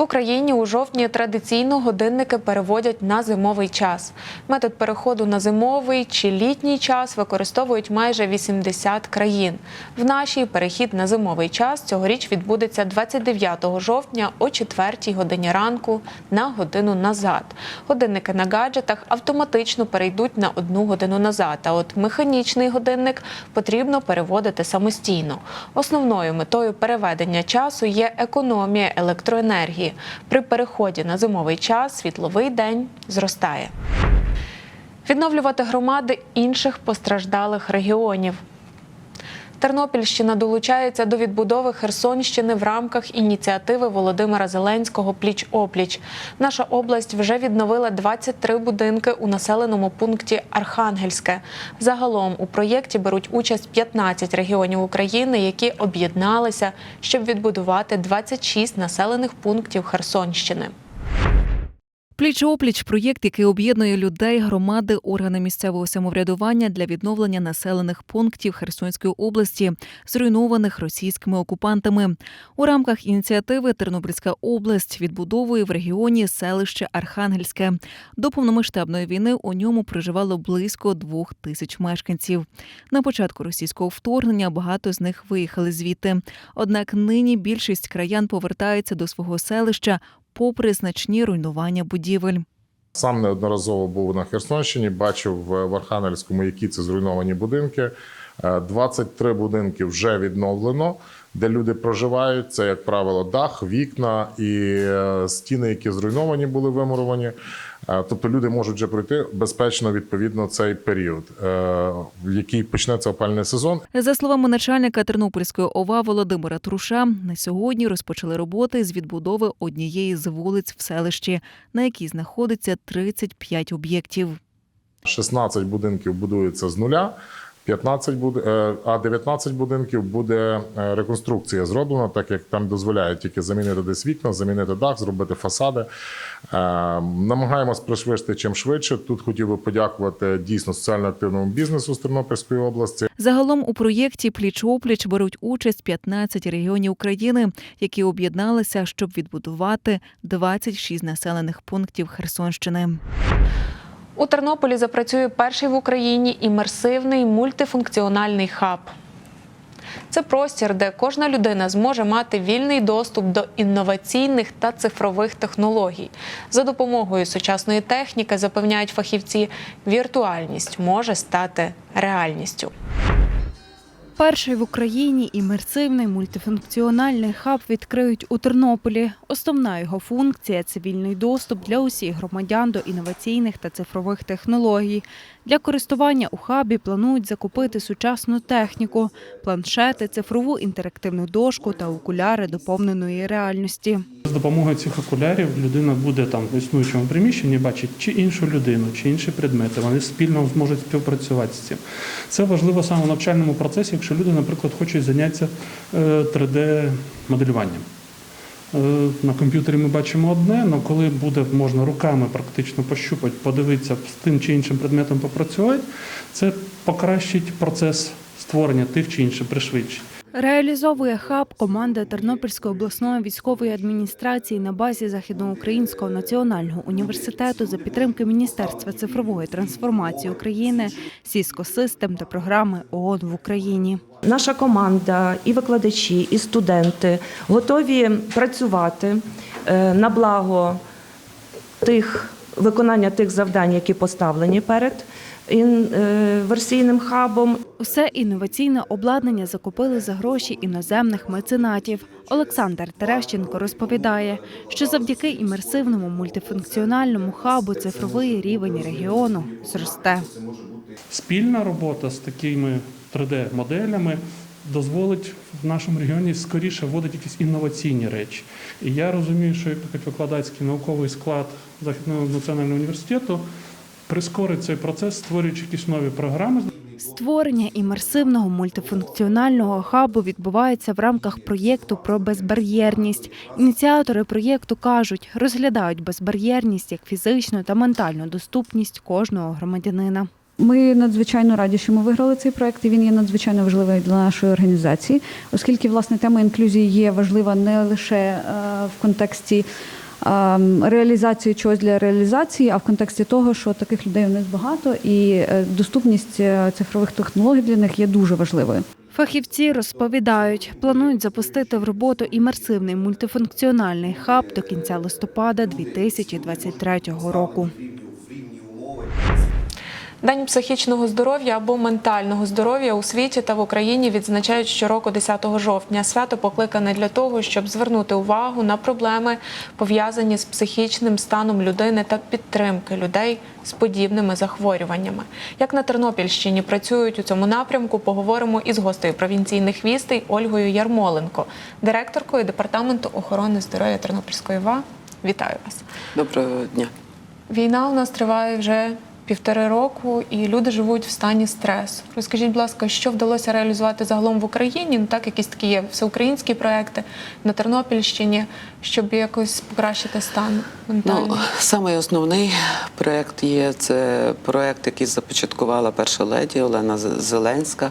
Україні у жовтні традиційно годинники переводять на зимовий час. Метод переходу на зимовий чи літній час використовують майже 80 країн. В нашій перехід на зимовий час цьогоріч відбудеться 29 жовтня о 4 годині ранку на годину назад. Годинники на гаджетах автоматично перейдуть на одну годину назад. А от механічний годинник потрібно переводити самостійно. Основною метою переведення часу є економія електроенергії. При переході на зимовий час світловий день зростає. Відновлювати громади інших постраждалих регіонів. Тернопільщина долучається до відбудови Херсонщини в рамках ініціативи Володимира Зеленського Пліч опліч. Наша область вже відновила 23 будинки у населеному пункті Архангельське. Загалом у проєкті беруть участь 15 регіонів України, які об'єдналися, щоб відбудувати 26 населених пунктів Херсонщини. Пліч-опліч проєкт, який об'єднує людей, громади, органи місцевого самоврядування для відновлення населених пунктів Херсонської області, зруйнованих російськими окупантами. У рамках ініціативи Тернопільська область відбудовує в регіоні селище Архангельське. До повномасштабної війни у ньому проживало близько двох тисяч мешканців. На початку російського вторгнення багато з них виїхали звідти. Однак нині більшість краян повертаються до свого селища попри значні руйнування будівель. Сам неодноразово був на Херсонщині, бачив в Архангельському, які це зруйновані будинки. Е, 23 будинки вже відновлено, де люди проживають. Це, як правило, дах, вікна і е, стіни, які зруйновані, були вимуровані. Е, Тобто люди можуть вже пройти безпечно відповідно цей період, е, в який почнеться опальний сезон. За словами начальника Тернопільської ОВА Володимира Труша, на сьогодні розпочали роботи з відбудови однієї з вулиць в селищі, на якій знаходиться 35 об'єктів. 16 будинків будується з нуля. 15 буде, е, а 19 будинків буде е, реконструкція зроблена, так як там дозволяють тільки замінити десь вікна, замінити дах, зробити фасади. Е, Намагаємось пришвидшити чим швидше. Тут хотів би подякувати дійсно соціально активному бізнесу з Тернопільської області. Загалом у проєкті Пліч-опліч беруть участь 15 регіонів України, які об'єдналися, щоб відбудувати 26 населених пунктів Херсонщини. У Тернополі запрацює перший в Україні імерсивний мультифункціональний хаб. Це простір, де кожна людина зможе мати вільний доступ до інноваційних та цифрових технологій. За допомогою сучасної техніки, запевняють фахівці, віртуальність може стати реальністю. Перший в Україні імерсивний мультифункціональний хаб відкриють у Тернополі. Основна його функція цивільний доступ для усіх громадян до інноваційних та цифрових технологій. Для користування у хабі планують закупити сучасну техніку, планшети, цифрову інтерактивну дошку та окуляри доповненої реальності. З допомогою цих окулярів людина буде там в існуючому приміщенні бачити чи іншу людину, чи інші предмети. Вони спільно зможуть співпрацювати з цим. Це важливо саме в навчальному процесі, якщо люди, наприклад, хочуть зайнятися 3D-моделюванням. Е, На комп'ютері ми бачимо одне, але коли буде можна руками практично пощупати, подивитися з тим чи іншим предметом попрацювати, це покращить процес створення тих чи інших пришвидшень. Реалізовує хаб команда Тернопільської обласної військової адміністрації на базі Західноукраїнського національного університету за підтримки Міністерства цифрової трансформації України, Сіско Систем та програми ООН в Україні. Наша команда, і викладачі, і студенти готові працювати е, на благо тих виконання тих завдань, які поставлені перед інверсійним хабом. Усе інноваційне обладнання закупили за гроші іноземних меценатів. Олександр Терещенко розповідає, що завдяки імерсивному мультифункціональному хабу цифровий рівень регіону зросте. Спільна робота з такими 3D-моделями дозволить в нашому регіоні скоріше вводити якісь інноваційні речі. І я розумію, що викладацький науковий склад Західного національного університету прискорить цей процес, створюючи якісь нові програми. Створення імерсивного мультифункціонального хабу відбувається в рамках проєкту про безбар'єрність. Ініціатори проєкту кажуть, розглядають безбар'єрність як фізичну та ментальну доступність кожного громадянина. Ми надзвичайно раді, що ми виграли цей проект, і він є надзвичайно важливий для нашої організації, оскільки власне тема інклюзії є важлива не лише е, в контексті реалізації чогось для реалізації, а в контексті того, що таких людей у нас багато, і е, доступність е, цифрових технологій для них є дуже важливою. Фахівці розповідають, планують запустити в роботу імерсивний мультифункціональний хаб до кінця листопада 2023 року. День психічного здоров'я або ментального здоров'я у світі та в Україні відзначають щороку 10 жовтня. Свято покликане для того, щоб звернути увагу на проблеми, пов'язані з психічним станом людини та підтримки людей з подібними захворюваннями. Як на Тернопільщині працюють у цьому напрямку, поговоримо із гостею провінційних вістей Ольгою Ярмоленко, директоркою департаменту охорони здоров'я Тернопільської ва. Вітаю вас. Доброго дня. Війна у нас триває вже півтори року, і люди живуть в стані стресу. Розкажіть, будь ласка, що вдалося реалізувати загалом в Україні? Ну так, якісь такі є всеукраїнські проекти на Тернопільщині, щоб якось покращити стан ментальний. Ну, самий основний проект є це проект, який започаткувала перша леді Олена Зеленська.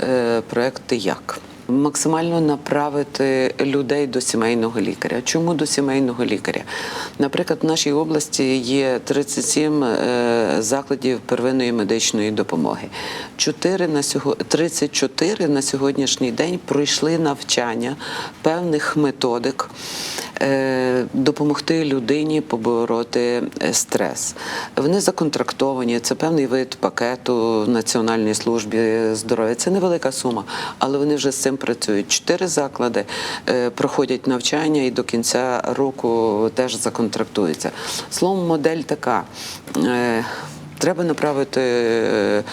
е, Проект «Ти як. Максимально направити людей до сімейного лікаря. Чому до сімейного лікаря? Наприклад, в нашій області є 37 е, закладів первинної медичної допомоги. 4 на сього... 34 на сьогоднішній день пройшли навчання певних методик е, допомогти людині побороти е, стрес. Вони законтрактовані, це певний вид пакету в Національній службі здоров'я. Це невелика сума, але вони вже з цим працюють. Чотири заклади е, проходять навчання і до кінця року теж законтрактуються. Словом, модель така. Треба направити е, е,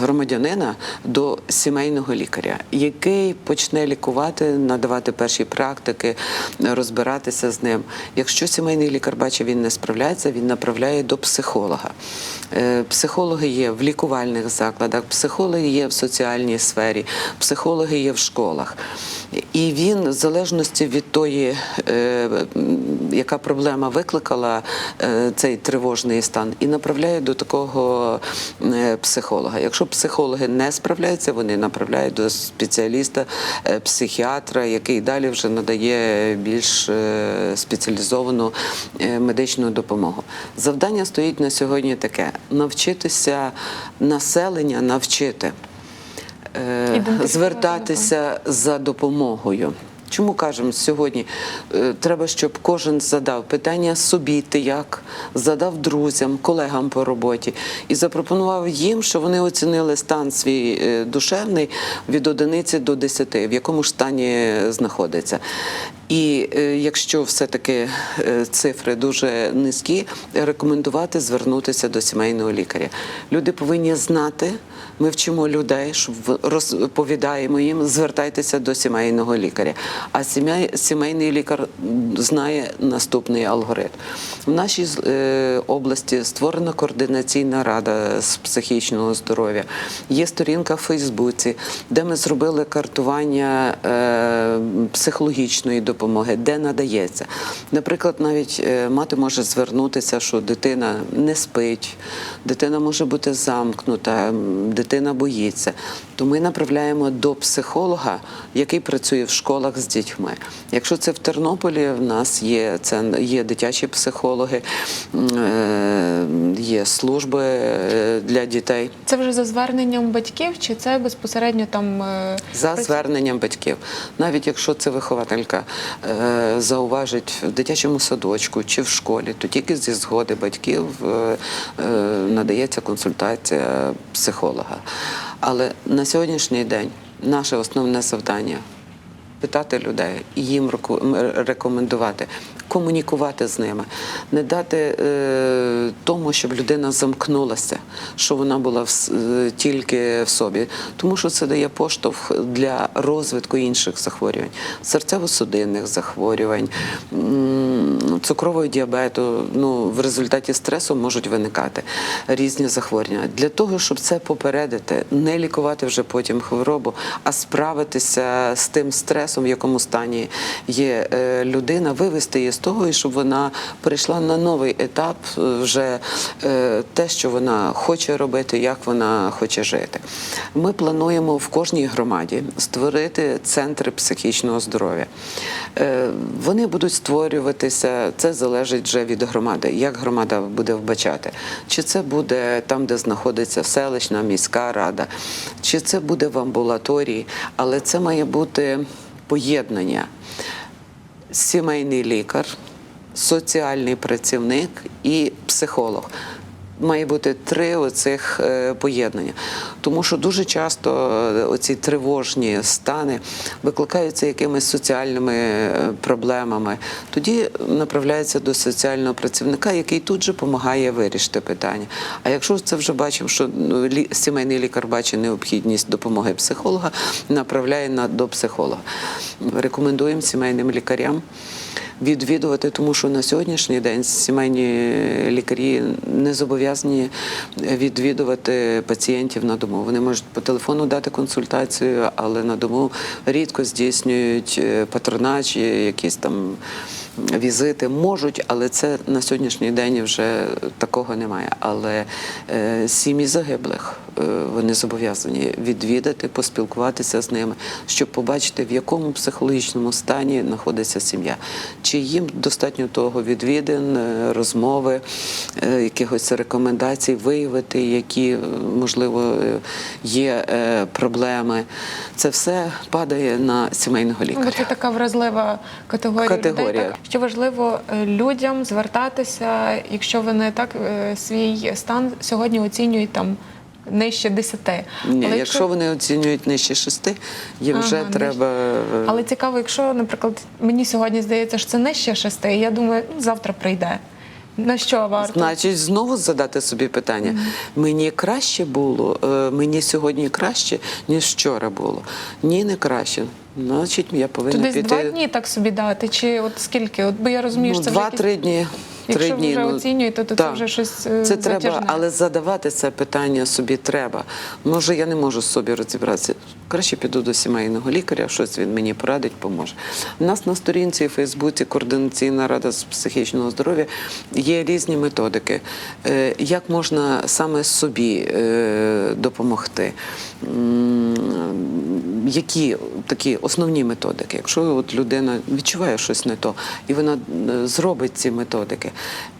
громадянина до сімейного лікаря, який почне лікувати, надавати перші практики, розбиратися з ним. Якщо сімейний лікар бачить, він не справляється, він направляє до психолога. Е, Психологи є в лікувальних закладах, психологи є в соціальній сфері, психологи є в школах. І він, в залежності від тої, яка проблема викликала цей тривожний стан, і направляє до такого е, психолога. Якщо психологи не справляються, вони направляють до спеціаліста, е, психіатра, який далі вже надає більш е, спеціалізовану медичну допомогу. Завдання стоїть на сьогодні таке: навчитися населення навчити звертатися за допомогою. Чому кажемо сьогодні? е, Треба, щоб кожен задав питання собі, ти як, задав друзям, колегам по роботі і запропонував їм, що вони оцінили стан свій е, душевний від одиниці до десяти, в якому ж стані знаходиться. І е, якщо все-таки е, цифри дуже низькі, рекомендувати звернутися до сімейного лікаря. Люди повинні знати. Ми вчимо людей, щоб розповідаємо їм, звертайтеся до сімейного лікаря. А сімей, сімейний лікар знає наступний алгоритм. В нашій е, області створена координаційна рада з психічного здоров'я. Є сторінка в Фейсбуці, де ми зробили картування психологічної допомоги, де надається. Наприклад, навіть е, мати може звернутися, що дитина не спить, дитина може бути замкнута, дитина боїться. То ми направляємо до психолога, який працює в школах з дітьми. Якщо це в Тернополі, в нас є це є дитячі психологи, е, є служби е, для дітей. Це вже за зверненням батьків, чи це безпосередньо там е, За зверненням батьків, навіть якщо це вихователька зауважить в дитячому садочку чи в школі, то тільки зі згоди батьків надається консультація психолога. Але на сьогоднішній день наше основне завдання питати людей і їм рекомендувати. Комунікувати з ними, не дати е, тому, щоб людина замкнулася, що вона була в, е, тільки в собі, тому що це дає поштовх для розвитку інших захворювань, серцево-судинних захворювань, м, цукрового діабету. Ну, в результаті стресу можуть виникати різні захворювання. Для того, щоб це попередити, не лікувати вже потім хворобу, а справитися з тим стресом, в якому стані є е, людина, вивести її з того, і щоб вона перейшла на новий етап, е, вже е, те, що вона хоче робити, як вона хоче жити. Ми плануємо в кожній громаді створити центри психічного здоров'я. Е, Вони будуть створюватися, це залежить вже від громади, як громада буде вбачати. Чи це буде там, де знаходиться селищна міська рада, чи це буде в амбулаторії, але це має бути поєднання сімейний лікар, соціальний працівник і психолог. Має бути три оцих е, поєднання, тому що дуже часто е, оці тривожні стани викликаються якимись соціальними е, проблемами. Тоді направляється до соціального працівника, який тут же допомагає вирішити питання. А якщо це вже бачимо, що ну, сімейний лікар бачить необхідність допомоги психолога, направляє на до психолога. Рекомендуємо сімейним лікарям відвідувати, тому що на сьогоднішній день сімейні лікарі не зобов'язані відвідувати пацієнтів на дому. Вони можуть по телефону дати консультацію, але на дому рідко здійснюють е, патронаж, якісь там візити можуть, але це на сьогоднішній день вже такого немає. Але е, сім'ї загиблих вони зобов'язані відвідати, поспілкуватися з ними, щоб побачити, в якому психологічному стані знаходиться сім'я. Чи їм достатньо того відвідин, е, розмови, е, якихось рекомендацій, виявити, які, е, можливо, е, є е, проблеми. Це все падає на сімейного лікаря. це така вразлива категорія, Категорія. людей. Так, що важливо е, людям звертатися, якщо вони так е, свій стан сьогодні оцінюють там нижче 10. Ні, Але якщо вони оцінюють нижче шести, їм Ага, вже треба. е, Але цікаво, якщо, наприклад, мені сьогодні здається, що це нижче 6, я думаю, ну, завтра прийде. На що варто? Значить, знову задати собі питання: мені краще було, е, мені сьогодні краще, ніж вчора було. Ні, не краще. Значить, я повинна десь піти. два дні так собі дати, чи от скільки? От, бо я розумію, ну, що це два-три якісь- дні. Якщо Три дні. вже ну, оцінюєте, то це вже щось е, Це треба, але задавати це питання собі треба. Може, я не можу з собі розібратися. Краще піду до сімейного лікаря, щось він мені порадить, поможе. У нас на сторінці в Фейсбуці Координаційна рада з психічного здоров'я є різні методики, Е, як можна саме собі е, допомогти. Які такі основні методики? Якщо от людина відчуває щось не то, і вона е, зробить ці методики,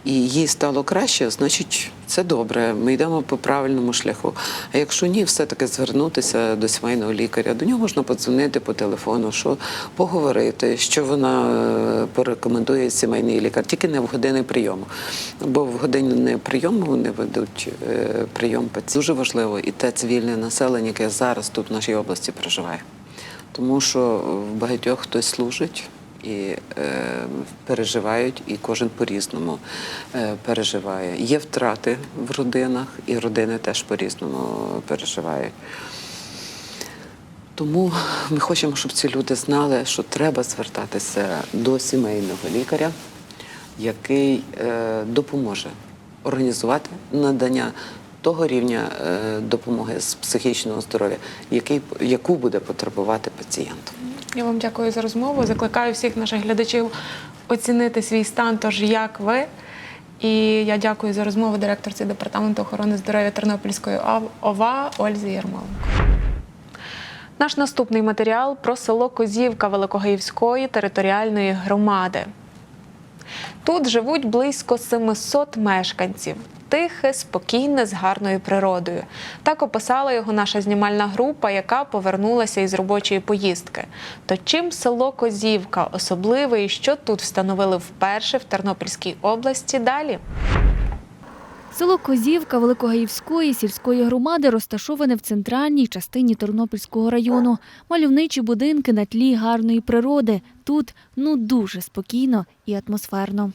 і їй стало краще, значить це добре. Ми йдемо по правильному шляху. А якщо ні, все-таки звернутися до сімейного лікаря. До нього можна подзвонити по телефону, що поговорити, що вона е, порекомендує сімейний лікар, тільки не в години прийому. Бо в години прийому вони ведуть е, прийом пацієнтів. Дуже важливо і те цивільне населення, яке зараз тут в нашій області проживає. Тому що в багатьох хтось служить і е, переживають, і кожен по-різному е, переживає. Є втрати в родинах, і родини теж по-різному переживають. Тому ми хочемо, щоб ці люди знали, що треба звертатися до сімейного лікаря, який е, допоможе організувати надання того рівня е, допомоги з психічного здоров'я, яку буде потребувати пацієнт. Я вам дякую за розмову. Закликаю всіх наших глядачів оцінити свій стан, тож як ви. І я дякую за розмову директорці департаменту охорони здоров'я Тернопільської ОВА Ользі Ярмоленко. Наш наступний матеріал про село Козівка Великогаївської територіальної громади. Тут живуть близько 700 мешканців. Тихе, спокійне, з гарною природою. Так описала його наша знімальна група, яка повернулася із робочої поїздки. То чим село Козівка особливе і що тут встановили вперше в Тернопільській області далі? Село Козівка Великогаївської сільської громади розташоване в центральній частині Тернопільського району. Мальовничі будинки на тлі гарної природи. Тут ну дуже спокійно і атмосферно.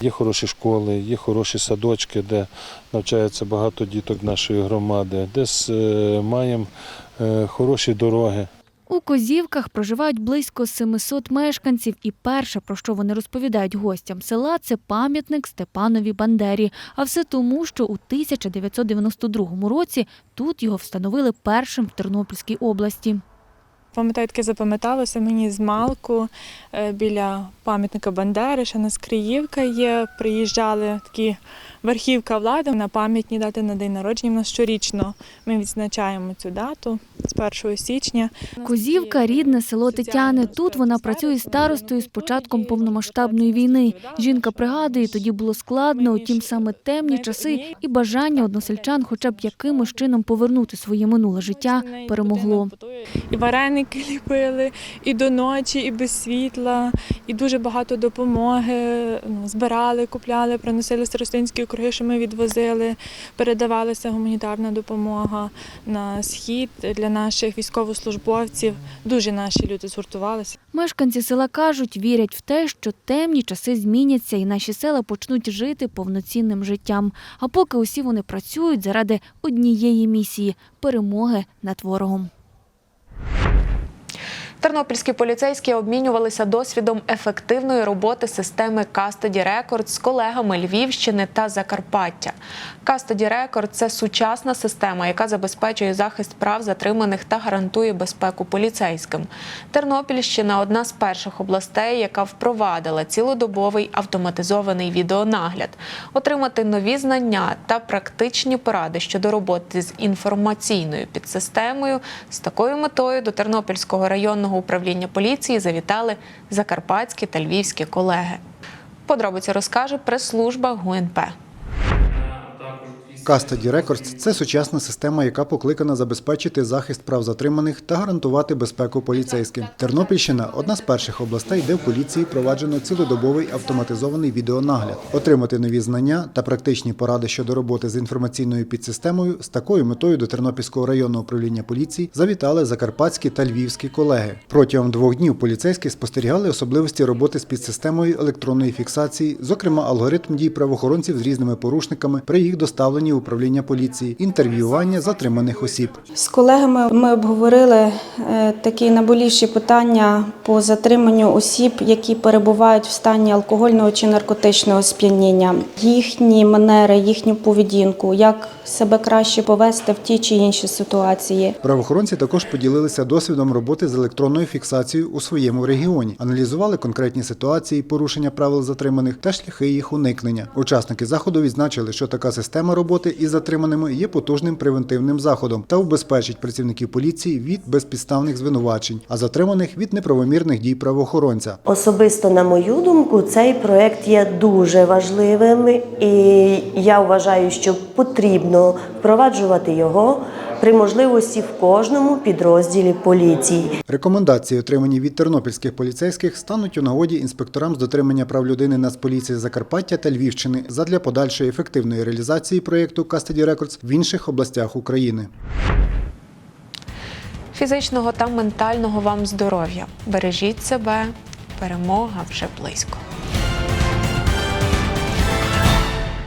Є хороші школи, є хороші садочки, де навчається багато діток нашої громади, десь е, маємо е, хороші дороги. У Козівках проживають близько 700 мешканців, і перше, про що вони розповідають гостям села, це пам'ятник Степанові Бандері. А все тому, що у 1992 році тут його встановили першим в Тернопільській області. Пам'ятаю, таке запам'яталося мені з Малку е, біля пам'ятника Бандери, ще у нас Криївка є. Приїжджали такі верхівка влади на пам'ятні дати на день народження. У нас щорічно ми відзначаємо цю дату з 1 січня. Козівка рідне село Тетяни. Тут вона працює старостою з початком повномасштабної війни. Жінка пригадує, тоді було складно, утім саме темні часи і бажання односельчан, хоча б якимось чином повернути своє минуле життя, перемогло. І вареники ліпили, і до ночі, і без світла, і дуже багато допомоги. Ну, збирали, купляли, приносили старостинські округи, що ми відвозили. Передавалася гуманітарна допомога на схід для наших військовослужбовців. Дуже наші люди згуртувалися. Мешканці села кажуть, вірять в те, що темні часи зміняться і наші села почнуть жити повноцінним життям. А поки усі вони працюють заради однієї місії перемоги над ворогом. Тернопільські поліцейські обмінювалися досвідом ефективної роботи системи Custody Records з колегами Львівщини та Закарпаття. Custody Records – це сучасна система, яка забезпечує захист прав затриманих та гарантує безпеку поліцейським. Тернопільщина одна з перших областей, яка впровадила цілодобовий автоматизований відеонагляд. Отримати нові знання та практичні поради щодо роботи з інформаційною підсистемою з такою метою до Тернопільського районного управління поліції завітали закарпатські та львівські колеги. Подробиці розкаже прес-служба ГУНП. Custody Records – це сучасна система, яка покликана забезпечити захист прав затриманих та гарантувати безпеку поліцейським. Тернопільщина одна з перших областей, де в поліції проваджено цілодобовий автоматизований відеонагляд. Отримати нові знання та практичні поради щодо роботи з інформаційною підсистемою з такою метою до Тернопільського районного управління поліції завітали закарпатські та львівські колеги. Протягом двох днів поліцейські спостерігали особливості роботи з підсистемою електронної фіксації, зокрема алгоритм дій правоохоронців з різними порушниками при їх доставленні в управління поліції, інтерв'ювання затриманих осіб. З колегами ми обговорили е, такі наболівші питання по затриманню осіб, які перебувають в стані алкогольного чи наркотичного сп'яніння, їхні манери, їхню поведінку, як себе краще повести в ті чи інші ситуації. Правоохоронці також поділилися досвідом роботи з електронною фіксацією у своєму регіоні, аналізували конкретні ситуації, порушення правил затриманих та шляхи їх уникнення. Учасники заходу відзначили, що така система роботи із затриманими є потужним превентивним заходом та убезпечить працівників поліції від безпідставних звинувачень, а затриманих від неправомірних дій правоохоронця. Особисто, на мою думку, цей проект є дуже важливим, і я вважаю, що потрібно впроваджувати його при можливості в кожному підрозділі поліції. Рекомендації, отримані від тернопільських поліцейських, стануть у нагоді інспекторам з дотримання прав людини Нацполіції Закарпаття та Львівщини задля подальшої ефективної реалізації проєкту Custody Records в інших областях України. Фізичного та ментального вам здоров'я. Бережіть себе. Перемога вже близько.